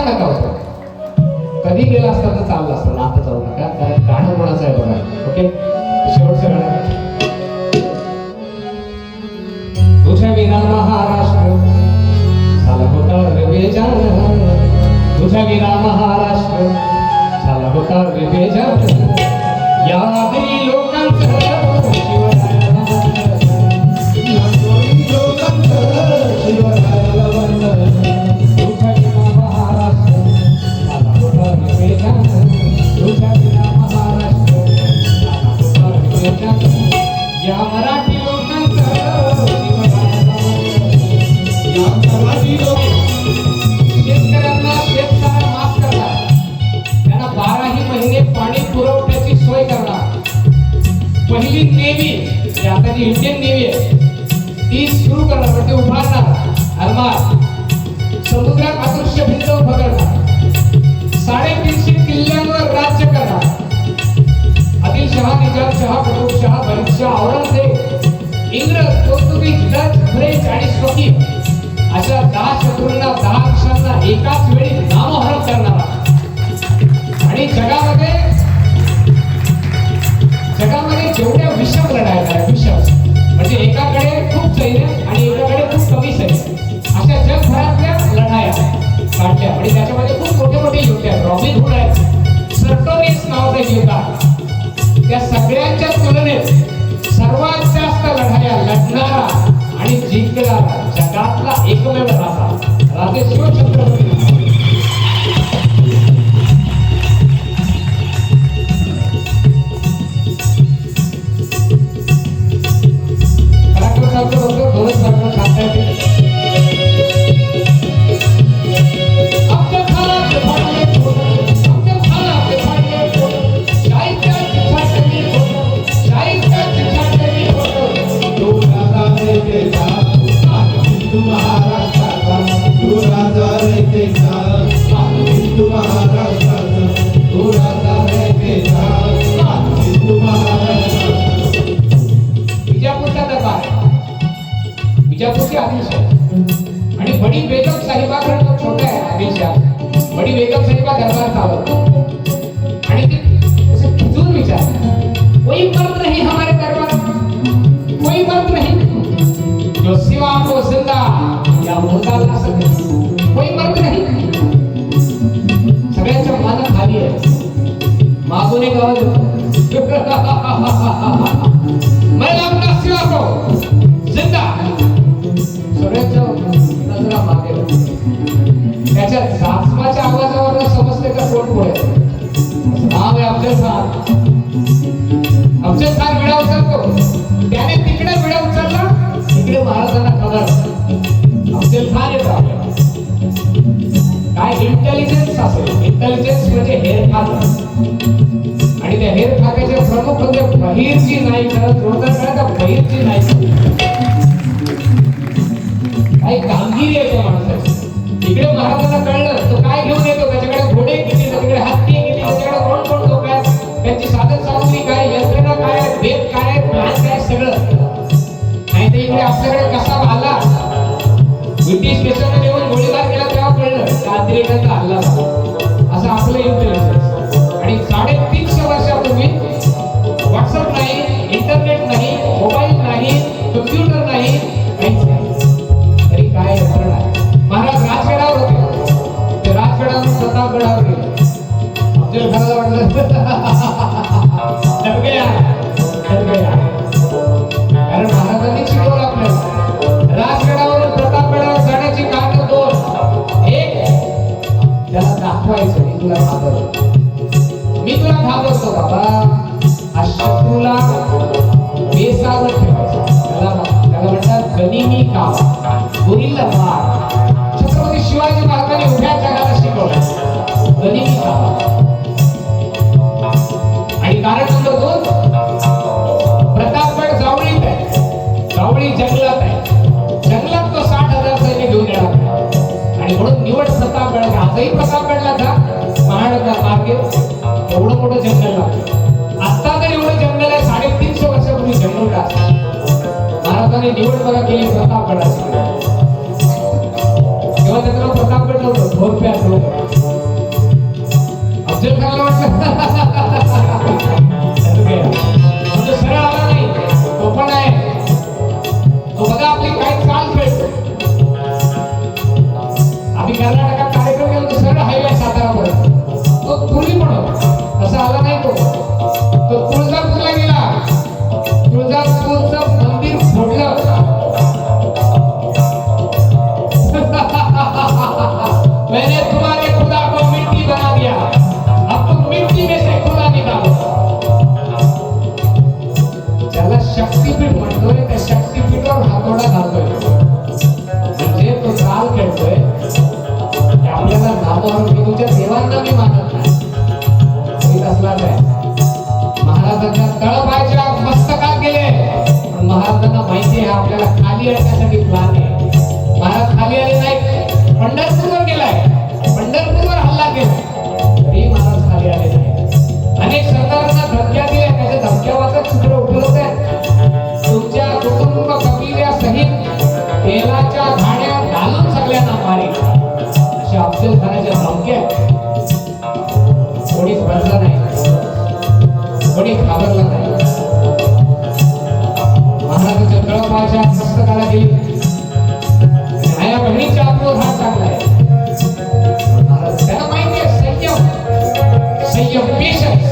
आता नका होतो कधी गेला असता तर चालला असतं आता जाऊ नका. कारण गाणं कोणाचं आहे बघा. ओके? शेवटचं गाणं तुझ्या विना महाराष्ट्र. झाला होता रे बेजान तुझ्या विना महाराष्ट्र. झाला होता रे बेजान पहिली नेव्ही जी आता इंडियन नेव्ही आहे ती सुरू करणार म्हणजे उभारणार. अरमार समुद्रात अदृश्य भिंत पकडणार साडेतीनशे किल्ल्यांवर राज्य करणार. शहा निजामशहा शहा बरीचशहा औरंगजेब इंग्रज पोर्तुगीज डच फ्रेंच आणि स्वकीय अशा दहा शत्रूंना दहा पक्षांना एकाच वेळी नामहरण करणारा. आणि जगामध्ये जगामध्ये जेवढ्या विषम लढाया झाल्या विषम. म्हणजे एकाकडे खूप सैन्य आणि एकाकडे खूप कमी सैन्य अशा जगभरातल्या लढाया काढल्या आणि त्याच्यामध्ये खूप मोठे मोठे योद्धे आहेत. रॉबिन हुड आहेत. सर्टोनिस नावाचा योद्धा आहे. त्या सगळ्यांच्या तुलनेत सर्वात जास्त लढाया लढणारा आणि जिंकणारा जगातला एकमेव राजा राजे शिवछत्रपती विजापूरची आदिलशाही आणि बडी बेगम साहेबाकडे छोटा आहे. आदिलशाह बडी बेगम साहेबा दरबार चालवतो आणि ते खिचून विचार कोई मर्द नहीं हमारे दरबार कोई मर्द नहीं. जो सिवा को जिंदा या मुर्दा ला सके. कोई मर्द नहीं. सगळ्यांच्या मान खाली आहे. मागून एक आवाज मला मैं सिवा को. काही कामगिरी माणसाचं त्या इकडे महाराजांना कळलं तो काय घेऊन येतो? त्याच्याकडे घोडे किती त्याच्याकडे हत्ती किती त्याच्याकडे कोण कोण लोक आहेत त्यांची साधन सामग्री काय? यंत्रणा काय भेद काय प्लॅन काय सगळं. नाही तर इकडे आपल्याकडे कसा आला ब्रिटिश देशाने येऊन गोळीबार केला तेव्हा कळलं का अतिरेकांचा हल्ला झाला. तुला बाबा शत्रूला बेसावर त्याला त्याला म्हणतात गनिमी छत्रपती शिवाजी महाराजांनी उभ्या जगाला शिकवलं गनिमी आणि कारण नंबर दोन प्रतापगड जावळीत आहे जावळी जंगलात आहे जंगलात तो साठ हजार सैन्य घेऊन येणार आणि म्हणून निवड प्रतापगड आजही प्रतापगडला जा महाराजा मार्गे एवढं मोठं जंगल लागलं आता तर एवढं जंगल आहे साडेतीनशे वर्षापूर्वी जंगल का महाराजांनी निवड बघा केली प्रतापगडाची तेव्हा तेव्हा त्याचं प्रतापगड नव्हतं भोर प्यार अफजल खानला वाटलं. संयम पेशन्स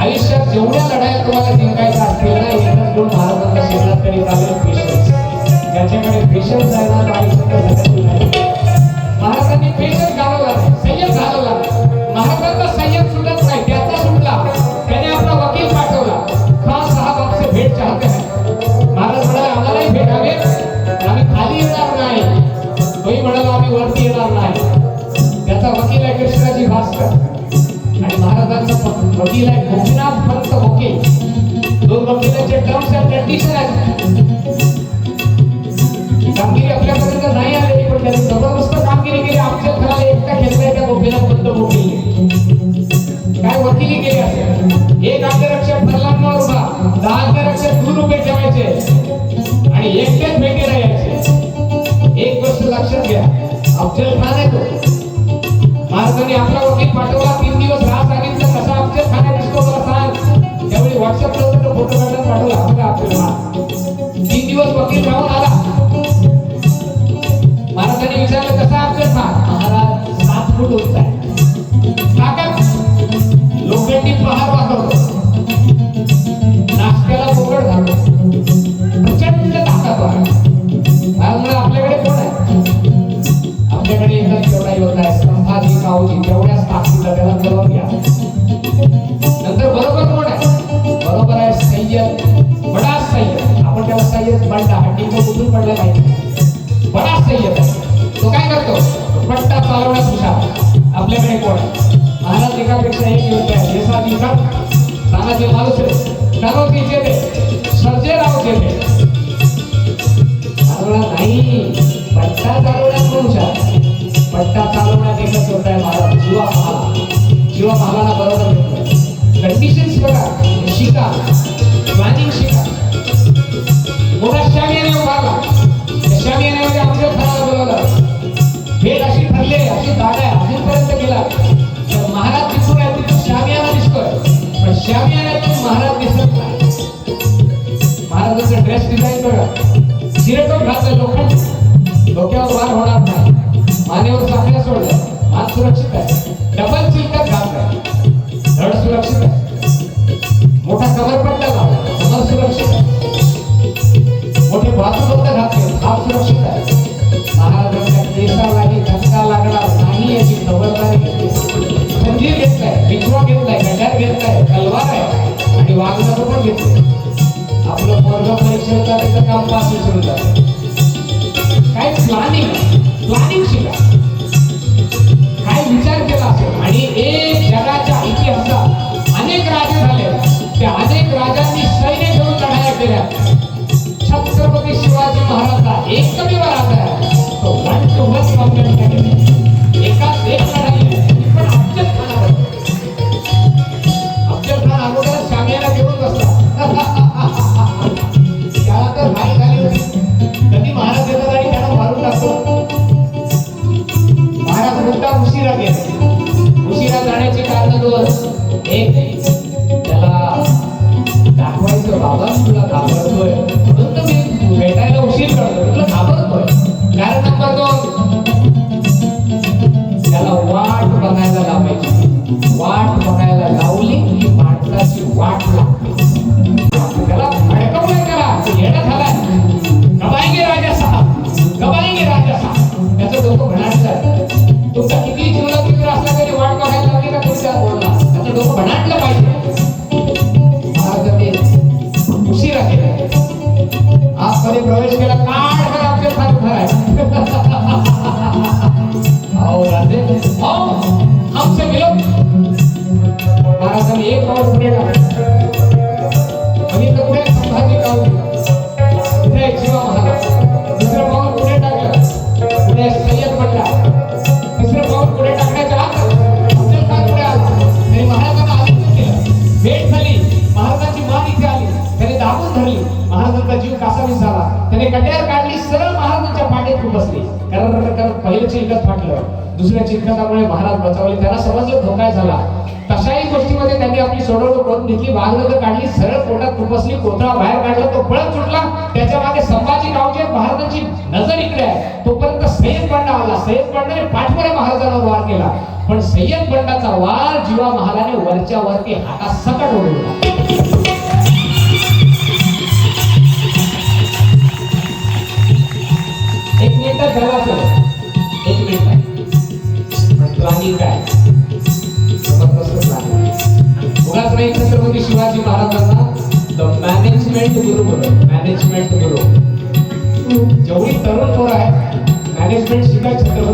आयुष्यात जेवढ्या लढाया तुम्हाला जिंकायच्या असतील ना एकच गुण महाराजांच्या शरीरात तरी चालेल पेशन्स ज्याच्याकडे पेशन्स आहे ना आयुष्यात महाराजांनी पेशन्स घालवला संयम घालवला महाराजांचा संयम सुटत नाही त्याचा सुटला त्याने आपला वकील पाठवला. खान साहेब आपसे भेट चाहते. हैं महाराज म्हणाले आम्हालाही भेटावे. आम्ही खाली येणार नाही. तोही म्हणाला आम्ही वरती येणार नाही. त्याचा वकील आहे भास्कर आणि महाराजांचा वकील आहे गोपीनाथ पंत दोन वकिलांचे टर्म्स अँड कंडिशन आहेत कामगिरी आपल्यापर्यंत नाही आलेली पण त्यांनी जबरदस्त कामगिरी केली आमच्या घराला एकटा घेतलाय त्या गोपीनाथ पंत काय वकिली केली असेल एक अंगरक्षक फरलांवर उभा दहा अंगरक्षक दूर उभे ठेवायचे आणि एकटेच भेटी राहायचे एक गोष्ट लक्षात घ्या. अफजल खान आहे तो. महाराजांनी आपला वकील पाठवला तीन दिवस राहा सांगितलं कसा अफजल खाण्या आहे दिसतो मला सांग? त्यावेळी व्हॉट्सअप होतं फोटो काढून पाठवला बघा आपल्याला तीन दिवस वकील राहून आला. महाराजांनी विचारलं कसा अफजल खान महाराज सात फूट उंच नंतर बरोबर कोण आहे? बरोबर आहे सय्यद. बडा सय्यद. आपण त्याला सय्यद बंडा हड्डी कुठून पडलं नाही आम्हाला बरोबर घेतलं कंडिशन्स बघा. शिका. प्लॅनिंग शिका. मोठा श्याम शामियाने उभारला श्याम येण्यामध्ये आमच्या खानाला बोलवलं. भेट अशी ठरले अशी दाट अजूनपर्यंत गेला. तर महाराज दिसून आहे तिथून श्याम याला दिसतोय. पण श्याम याण्यातून महाराज दिसत नाही. महाराजाचं ड्रेस डिझाईन बघा. शिरटोप घातलं लोखंड डोक्यावर वार होणार नाही. मानेवर साखळ्या सोडल्या मान सुरक्षित आहे. सुरक्षित. मोठा कवर पडला कमर सुरक्षित. आहे मोठे बाजूबंद घातले हात सुरक्षित आहे. महाराजांच्या केसालाही धक्का लागणार नाही याची खबरदारी घेतली. खंजीर घेतलाय बिछवा घेतलाय गंडार घेतलाय तलवार आहे. आणि वाघनर पण घेतलंय आपलं पोरग परीक्षेचा त्याचं काम पास विसरून जातं काय प्लॅनिंग Да. प्रवेश केला काढ कर आपल्या फार आहे आओ राधे महाराजांनी एक पाऊस पुढे टाकलं बघितलं संभाजी गाव शिवा महाराज दुसरं पाऊल पुढे टाकलं सय्यद पडला तिसरं पाऊल पुढे टाकण्याच्या आत अफजल खान पुढे आला त्यांनी महाराजांना केलं भेट झाली महाराजांची मान इथे आली त्याने दाबून धरली महाराजांचा जीव कासावीस झाला त्याने कट्यार काढली सरळ महाराजांच्या पाठीत बसली. कारण कारण पहिलं चिलकत फाटलं. दुसऱ्या चिलकतामुळे महाराज बचावले. त्याला समजलं धोका झाला. तशाही गोष्टीमध्ये त्यांनी आपली सोडवणूक करून घेतली. वाघनगर काढली सरळ पोटात खुपसली कोथळा बाहेर काढला. तो पळत सुटला. त्याच्यामागे संभाजी गावचे महाराजांची नजर इकडे आहे. तोपर्यंत सय्यद बंडा आला. सय्यद बंडाने पाठवणे महाराजांना वार केला. पण सय्यद बंडाचा वार जीवा महालाने वरच्या वरती हाता सकट ओढवला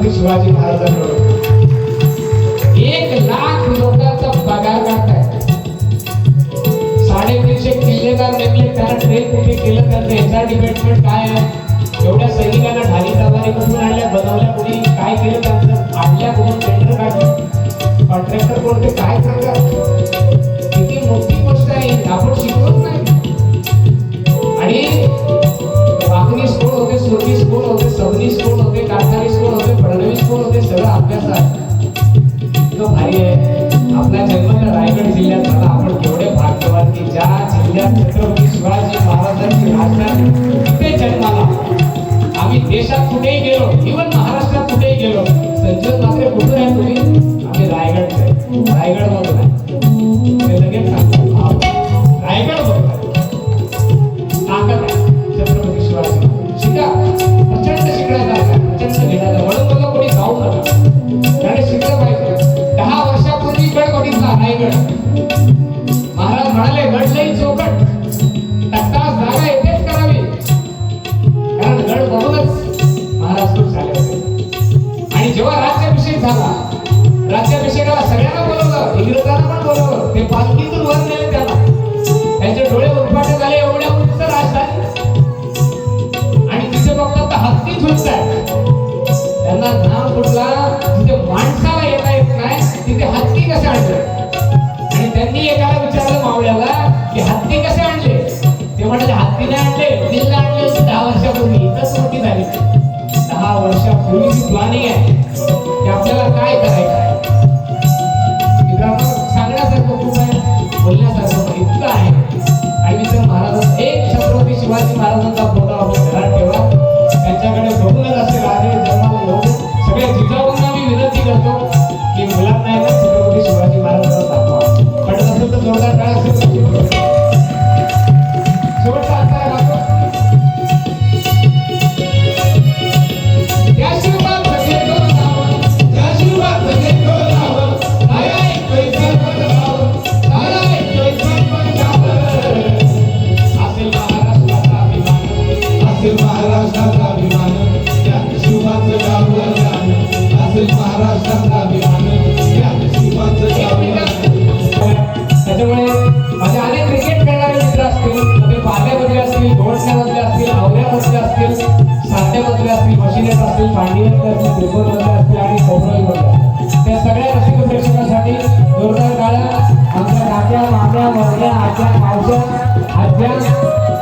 छत्रपती शिवाजी महाराजांकडून एक लाख लोकांचा पगार काढताय साडेतीनशे किल्लेदार नेमले कारण ट्रेन कुठे केलं तर एचआर डिपार्टमेंट काय आहे? एवढ्या सैनिकांना ढाली तलवारी करून आणल्या बनवल्या कुणी? काय केलं त्यांचं? आणल्या कुठून टेंडर काढलं? कॉन्ट्रॅक्टर कोणते काय सांगा? किती मोठी गोष्ट आहे आपण शिकवत नाही. आणि वाकनीस कोण होते सुरनीस कोण होते सबनीस कोण होते कारखानीस कोण होते फडणवीस कोण होते सगळं अभ्यास आहे. भारी आहे. आपला जन्म तर रायगड जिल्ह्यात झाला आपण केवढे भाग्यवान की ज्या जिल्ह्यात छत्रपती शिवाजी महाराजांची राजधानी दहा वर्षापूर्वीची प्लॅनिंग आहे. की आपल्याला काय करायचं आहे? सांगण्यासारखं खूप आहे बोलण्यासारखं इतकं आहे. आणि मी तर महाराज एक छत्रपती शिवाजी महाराजांचा फोटो आपण घरात ठेवा. त्यांच्याकडे बघून असतील असतील आणि त्या सगळ्या रसिक प्रेक्षकांसाठी जोरदार गाळ्या आमच्या काक्या माम्या आज्या मावच्या आज्या.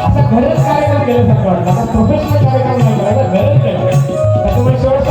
असा खरंच कार्यक्रम केल्यासारखं वाटतं. आता प्रोफेशनल कार्यक्रम नाही करायचा घरच त्याच्यामुळे शेवट